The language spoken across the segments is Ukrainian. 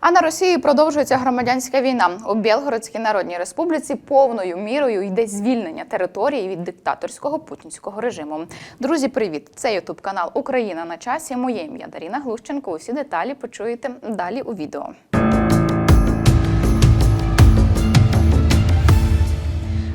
А на Росії продовжується громадянська війна. У Білгородській Народній Республіці повною мірою йде звільнення території від диктаторського путінського режиму. Друзі, привіт! Це Ютуб канал Україна на часі. Моє ім'я Даріна Глущенко. Усі деталі почуєте далі у відео.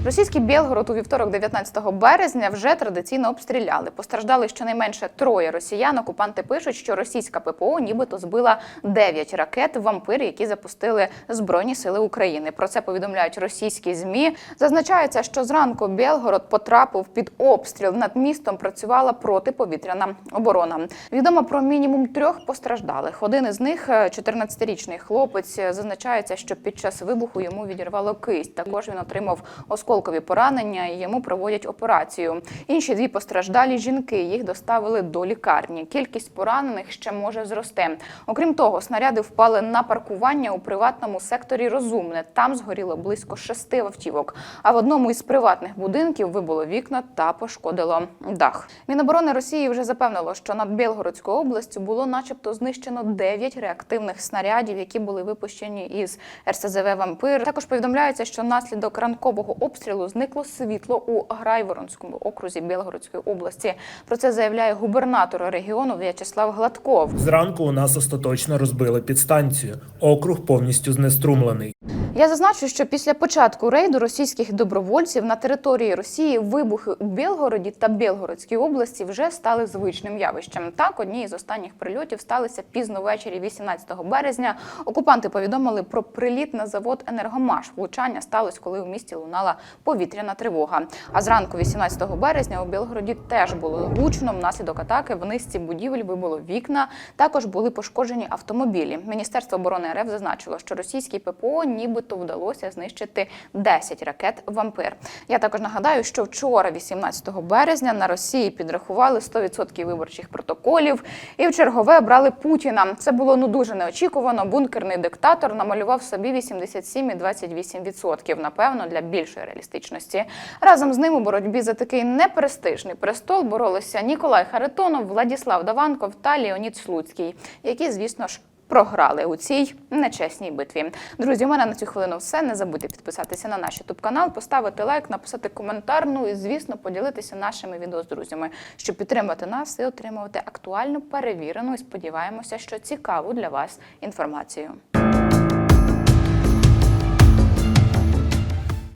Російський Білгород у вівторок, 19 березня, вже традиційно обстріляли. Постраждали щонайменше троє росіян. Окупанти пишуть, що російська ППО нібито збила 9 ракет вампир, які запустили Збройні сили України. Про це повідомляють російські змі. Зазначається, що зранку Білгород потрапив під обстріл. Над містом працювала протиповітряна оборона. Відомо про мінімум трьох постраждалих. Один із них, е, 14-річний хлопець, зазначається, що під час вибуху йому відірвало кисть. Також він отримав осколкові поранення і йому проводять операцію. Інші дві постраждалі жінки. Їх доставили до лікарні. Кількість поранених ще може зрости. Окрім того, снаряди впали на паркування у приватному секторі Розумне. Там згоріло близько шести автівок. А в одному із приватних будинків вибуло вікна та пошкодило дах. Міноборони Росії вже запевнило, що над Білгородською областю було, начебто, знищено 9 реактивних снарядів, які були випущені із РСЗВ Вампир. Також повідомляється, що наслідок ранкового обстрілу зникло світло у Грайворонському окрузі Білгородської області. Про це заявляє губернатор регіону В'ячеслав Гладков. Зранку у нас остаточно розбили підстанцію. Округ повністю знеструмлений. Я зазначу, що після початку рейду російських добровольців на території Росії вибухи у Білгороді та Білгородській області вже стали звичним явищем. Так, одні із останніх прильотів сталися пізно ввечері 18 березня. Окупанти повідомили про приліт на завод Енергомаш. Влучання сталося, коли у місті лунала повітряна тривога. А зранку 18 березня у Білгороді теж було гучно. Внаслідок атаки в низці будівель вибуло вікна. Також були пошкоджені автомобілі. Міністерство оборони РФ зазначило, що російській ППО нібито вдалося знищити 10 ракет Вампир. Я також нагадаю, що вчора, 18 березня, на Росії підрахували 100% виборчих протоколів і в чергове брали Путіна. Це було ну дуже неочікувано. Бункерний диктатор намалював собі 87,28%, напевно, для більшої реалістичності. Разом з ним у боротьбі за такий непрестижний престол боролися Ніколай Харитонов, Владіслав Даванков та Леонід Слуцький, які, звісно ж. Програли у цій нечесній битві. Друзі, у мене на цю хвилину все. Не забудьте підписатися на наш youtube канал, поставити лайк, написати коментар. Ну і звісно, поділитися нашими відео з друзями, щоб підтримати нас і отримувати актуальну, перевірену і сподіваємося, що цікаву для вас інформацію.